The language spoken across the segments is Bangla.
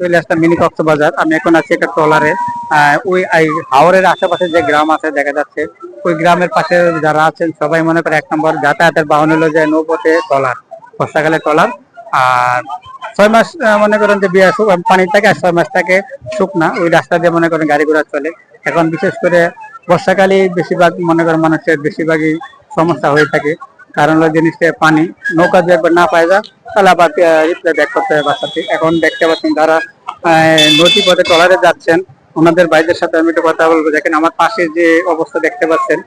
চলে আসলাম মিনি কক্সবাজার আমি এখন আছি একটা ট্রলারে। ওই এই হাওরের আশেপাশে যে গ্রাম আছে, দেখা যাচ্ছে, ওই গ্রামের পাশে যারা আছেন, সবাই মনে করে এক নম্বর যাতায়াতের বাহন হলো যে নৌপথে ট্রলার, বর্ষাকালে ট্রলার। আর ছয় মাস মনে করেন যে বিয়া পানি থাকে আর ছয় মাস থাকে শুকনা, ওই রাস্তা দিয়ে মনে করেন গাড়ি ঘোড়া চলে। এখন বিশেষ করে বর্ষাকালে বেশিরভাগ, মনে করেন মানুষের বেশিরভাগই সমস্যা হয়ে থাকে। কারণ হলো জিনিসটা পানি, নৌকা যদি একবার না পায় যায়, তাহলে আবার রিপ্লাই ব্যাক করতে হবে বাসাতে এখন দেখতে পাচ্ছেন যারা নদী পথে ট্রলারে যাচ্ছেন, ওনাদের ভাইদের সাথে আমি একটু কথা বলব। দেখেন আমার পাশে যে অবস্থা দেখতে পাচ্ছেন,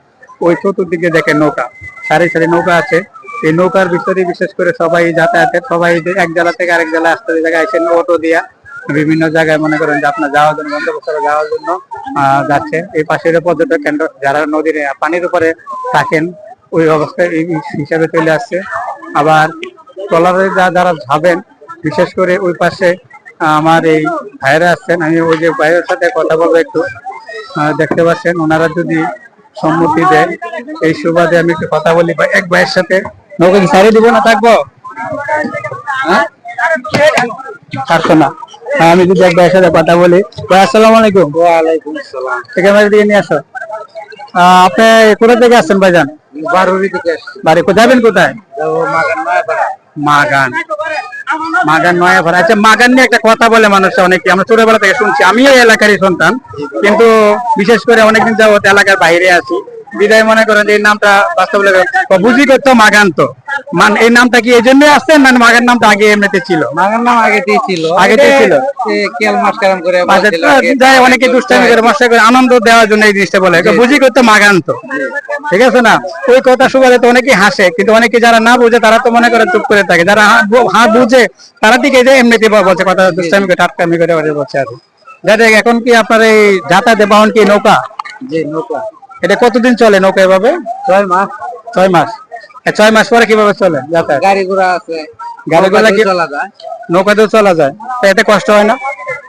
ওই চতুর্দিকে দেখেন নৌকা। সারি সারি নৌকা আছে। এই নৌকার ভিতরে বিশেষ করে সবাই যাতায়াতের, সবাই যে এক জেলা থেকে আরেক জেলা আসতে জায়গায় এসে অটো দিয়া বিভিন্ন জায়গায় মনে করেন যে আপনার যাওয়ার জন্য বন্ধোবস্ত যাওয়ার জন্য যাচ্ছে। এই পাশের পর্যটক কেন্দ্র, যারা নদীর, পানির উপরে থাকেন ওই অবস্থায় এই হিসাবে চলে আসছে। আবার ট্রলারে যা যারা যাবেন বিশেষ করে ওই পাশে আমার এই ভাইরা আসছেন আমি ওই যে ভাইয়ের সাথে কথা বলব একটু। দেখতে পাচ্ছেন ওনারা যদি সম্মতি দেন এই সুবাদে আমি একটু কথা বলি বা এক ভাইয়ের সাথে। নৌকা কি সারিয়ে দিব না থাকব? হ্যাঁ? থাকতো না। হ্যাঁ, আমি যদি এক ভাইয়ের সাথে কথা বলি। ভাই আসসালামু আলাইকুম। ওয়ালাইকুম আসসালাম। ক্যামেরা দিয়ে নিয়ে আসো। আপনি কোথা থেকে আসছেন ভাইজান? বারুরি থেকে বাড়ি যাবেন কোথায়? মাগান মাগান। মাগান নয়া ভরা আচ্ছা মাগান নিয়ে একটা কথা বলে মানুষ অনেকে। আমরা ছোটবেলা থেকে শুনছি। আমিও এলাকারই সন্তান। কিন্তু বিশেষ করে অনেকদিন যাবত এলাকার বাইরে আছি। বিদায় মনে করেন যে এই নামটা বাস্তবে বুঝি করতো মাগান তো। মান এই নামটা কি এই জন্য আসছেন মানে মাগান নামটা আগে এমনিতে ছিল? নাম আগেতেই ছিল। আগেতেই ছিল। কেল মাস্কারাম করে। যাই অনেকে দুষ্টামি করে করে আনন্দ দেওয়ার জন্য এই জিনিসটা বলে। বুঝি করতে মাগান তো। ঠিক আছে না? ওই কথা সুবাদে তো অনেকেই হাসে কিন্তু অনেকে যারা না বুঝে তারা তো মনে করে চুপ করে থাকে। যারা হা- বুঝে তারা এই যে এমনিতে বলছে কথা দুষ্টামি করে টাটকামি করে বলছে আর। যাই এখন কি আপনার এই যাতায়াতে বাহন কি নৌকা? জি নৌকা। এটা কতদিন চলে নৌকা এভাবে? ছয় মাস। ছয় মাস। ছয় মাস পরে কীভাবে চলে? গাড়ি ঘোড়া আছে। গাড়ি ঘোড়া কি- চলা যায়। নৌকাতেও চলা যায়? তো এতে কষ্ট হয় না?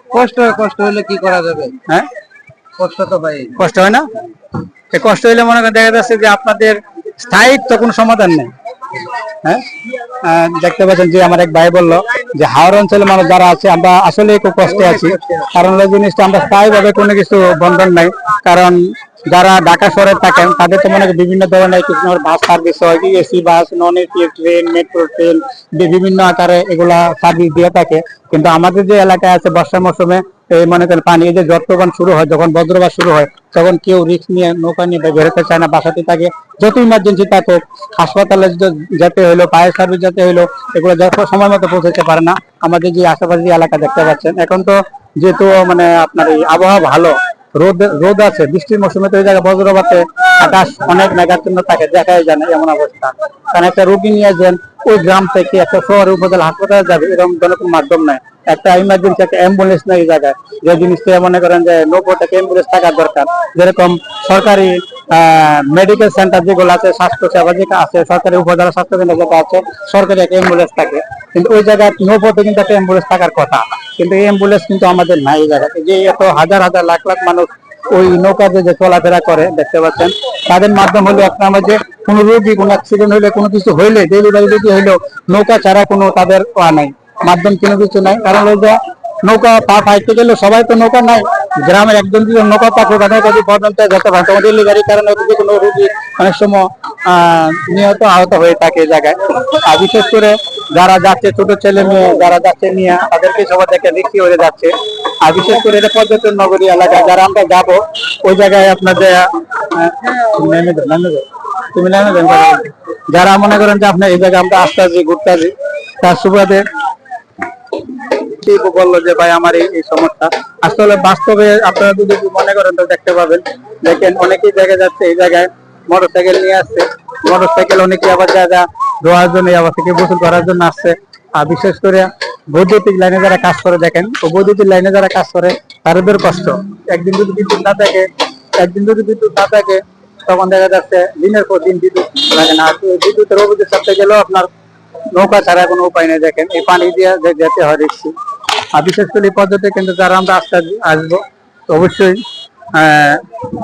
কষ্ট হয় কষ্ট হলে কি করা যাবে? হ্যাঁ? কষ্ট তো ভাই কষ্ট হয় না? এই কষ্ট হইলে মনে করেন দেখা যাচ্ছে যে আপনাদের স্থায়িত্ব কোনো সমাধান নেই। হ্যাঁ? দেখতে পাচ্ছেন যে আমার এক ভাই বলল যে হাওড় অঞ্চলের মানুষ যারা আছে আমরা আসলে খুব কষ্টে আছি। কারণ ওই জিনিসটা আমরা স্থায়ীভাবে কোনো কিছু বন্ধন নাই। কারণ যারা ঢাকা শহরে থাকেন, তাদের তো মনে বিভিন্ন ধরনের কিছু বাস সার্ভিস হয় AC bus non AC train metro train বিভিন্ন আকারে এগুলা সার্ভিস দিয়ে থাকে। কিন্তু আমাদের যে এলাকায় আছে বর্ষা মৌসুমে, এই মনে করেন পানি যে যত্রবান শুরু হয়, যখন বজ্রপাত শুরু হয়, তখন কেউ রিস্ক নিয়ে নৌকা নিয়ে বেরোতে চায় না, বাসাতে থাকে। যত ইমার্জেন্সি থাকুক, হাসপাতালে যেতে হইল ফায়ার সার্ভিস যেতে হইল, এগুলো যত সময় মতো পৌঁছাতে পারে না। আমাদের যে আশেপাশে যে এলাকা দেখতে পাচ্ছেন, এখন তো যেহেতু মানে আপনার এই আবহাওয়া ভালো রোদ রোদ আছে, বৃষ্টির মৌসুমে তো এই জায়গায় বজ্রপাতে আকাশ অনেক মেঘাচ্ছন্ন থাকে, দেখাই যায় না, এমন অবস্থা। কারণ একটা রোগী নিয়ে যান ওই গ্রাম থেকে একটা শহরে, উপজেলা হাসপাতালে যাবে, এরকম যেন কোনো মাধ্যম নাই। একটা ইমার্জেন্সি একটা অ্যাম্বুলেন্স নেই এই জায়গায়। যে জিনিসটা মনে করেন যে নব্বই টাকা অ্যাম্বুলেন্স থাকার দরকার। যেরকম সরকারি মেডিকেল সেন্টার যেগুলো আছে স্বাস্থ্য সেবা যেটা আছে, সরকারি উপজেলা স্বাস্থ্য কেন্দ্র যেটা আছে, সরকারি একটা অ্যাম্বুলেন্স থাকে। কিন্তু ওই জায়গায় নৌপথে কিন্তু একটা অ্যাম্বুলেন্স থাকার কথা। কিন্তু অ্যাম্বুলেন্স কিন্তু আমাদের নাই জায়গাতে। যে এত হাজার হাজার লাখ লাখ মানুষ ওই নৌকাতে যে চলাফেরা করে, দেখতে পাচ্ছেন। তাদের মাধ্যম হলো আমার যে কোনো রোগী, কোনো অ্যাক্সিডেন্ট হইলে, কোনো কিছু হইলে ডেলিভারি যদি হইল, নৌকা ছাড়া কোনো তাদের নাই। মাধ্যম কোনো কিছু নাই। কারণ ওই যে নৌকা পা পাইতে গেলে সবাই তো নৌকা নাই। গ্রামের একজন দুজন নৌকা পাকো বা নৌকা দিয়ে যেতে পারে তোমার ডেলিভারি কারণে যদি কোনো রোগী অনেক সময় নিহত আহত হয়ে থাকে এই জায়গায়। আর বিশেষ করে যারা যাচ্ছে ছোট ছেলে মেয়ে যারা যাচ্ছে নিয়ে তাদেরকে সবার দেখে রিক্সি হয়ে যাচ্ছে। আর বিশেষ করে এটা পর্যটন নগরী এলাকা যারা আমরা যাব ওই জায়গায় আপনাদের। তুমি নেমে যাও, যারা মনে করেন যে আপনার এই জায়গায় আমরা আসতে আসি ঘুরতে আসি তার সুবাদে বলল যে ভাই আমার এই এই সমস্যা। আসলে বাস্তবে আপনারা যদি মনে করেন তো দেখতে পাবেন। দেখেন অনেকেই জায়গায় যাচ্ছে এই জায়গায় মোটর সাইকেল নিয়ে আসছে। মোটর সাইকেল অনেকে আবার জায়গা ধোয়ার জন্য আবার থেকে গোসল করার জন্য আসছে। আর বিশেষ করে বৈদ্যুতিক লাইনে যারা কাজ করে দেখেন ও বৈদ্যুতিক লাইনে যারা কাজ করে, তাদের কষ্ট। একদিন যদি বিদ্যুৎ না থাকে, একদিন যদি বিদ্যুৎ না থাকে, তখন দেখা যাচ্ছে দিনের পর দিন বিদ্যুৎ লাগে না। বিদ্যুতের অভিযোগ করতে গেলেও আপনার নৌকা ছাড়া কোনো উপায় নেই দেখেন। এই পানি দিয়ে যেতে হয় দেখছি আর বিশেষ করে এই পদ্ধতি কিন্তু যারা আমরা আসতে আসব, তো অবশ্যই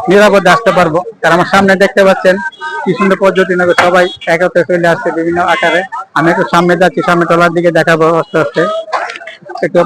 নিরাপদে আসতে পারব। কারণ আমার সামনে দেখতে পাচ্ছেন কি সুন্দর পদ্ধতি নেবে সবাই একত্রে চলে আসছে বিভিন্ন আকারে। আমি একটু সামনে যাচ্ছি, সামনে তলার দিকে দেখাবো আস্তে আস্তে। একটু